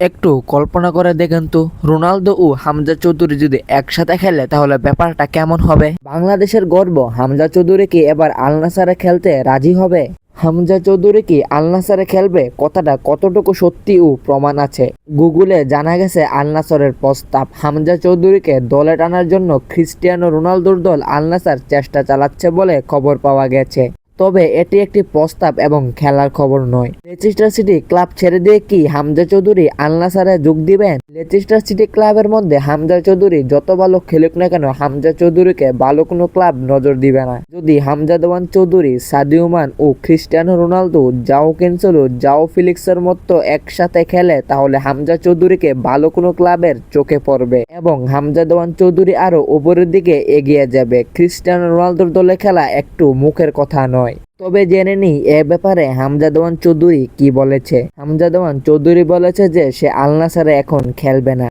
একটু কল্পনা করে দেখেন তো, রোনালদো ও হামজা চৌধুরী যদি একসাথে খেলে, তাহলে ব্যাপারটা কেমন হবে? বাংলাদেশের গর্ব, হামজা চৌধুরী কি এবার আল নাসারে খেলতে রাজি হবে? হামজা চৌধুরী কি আল নাসারে খেলবে? কথাটা কতটুকু সত্যি ও প্রমাণ আছে? গুগলে জানা গেছে আল নাসরের প্রস্তাব, হামজা চৌধুরীকে দলে টানার জন্য ক্রিস্টিয়ানো রোনালদোর দল আল নাসার চেষ্টা চালাচ্ছে বলে খবর পাওয়া গেছে। তবে এটি একটি প্রস্তাব এবং খেলার খবর নয়। লেচেস্টার সিটি ক্লাব ছেড়ে দিয়ে কি হামজা চৌধুরী আল নাসারে যোগ দিবেন? লেচেস্টার সিটি ক্লাবের মধ্যে হামজা চৌধুরী যত ভালো খেলুক না কেন, হামজা চৌধুরীকে ভালো কোনো ক্লাব নজর দিবে না। যদি হামজা দেওয়ান চৌধুরী সাদিউমান ও Cristiano Ronaldo João Cancelo João ফিলিক্সের মতো একসাথে খেলে, তাহলে হামজা চৌধুরীকে ভালো কোনো ক্লাবের চোখে পড়বে এবং হামজা দেওয়ান চৌধুরী আরও উপরের দিকে এগিয়ে যাবে। ক্রিস্টিয়ানো রোনালদোর দলে খেলা একটু মুখের কথা নয়। তবে জেনে নিই এ ব্যাপারে হামজা দেওয়ান চৌধুরী কি বলেছে? হামজা দেওয়ান চৌধুরী বলেছে যে সে আল নাসারে এখন খেলবে না।